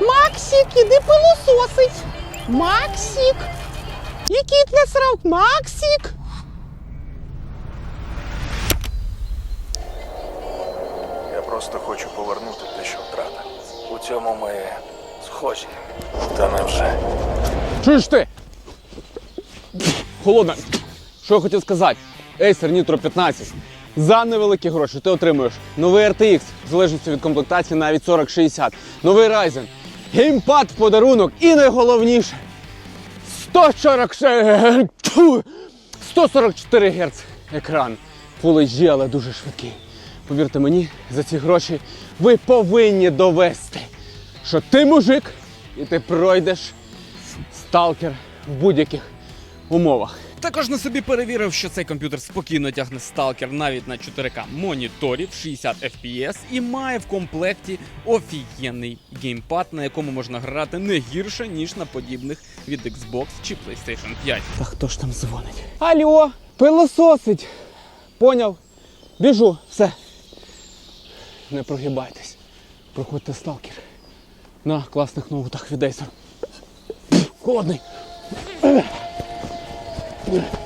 Максик, іди пилососить. Максик. Який насрав? Максик. Я просто хочу повернути те, що втратив. У цьому ми схожі. Та невже? Чуєш ти? Холодна. Що я хотів сказати? Acer Nitro 15. За невеликі гроші ти отримуєш новий RTX, в залежності від комплектації навіть 4060, новий Ryzen, геймпад в подарунок і найголовніше 140, 144 Гц екран. Full HD, але дуже швидкий. Повірте мені, за ці гроші ви повинні довести, що ти мужик і ти пройдеш сталкер в будь-яких умовах. Також на собі перевірив, що цей комп'ютер спокійно тягне сталкер навіть на 4К моніторів 60 FPS і має в комплекті офігенний геймпад, на якому можна грати не гірше, ніж на подібних від Xbox чи PlayStation 5. Та хто ж там дзвонить? Алло, пилососить. Поняв? Біжу, все. Не прогибайтесь. Проходьте сталкер. На класних ноутах від Acer. Холодний. 嗯。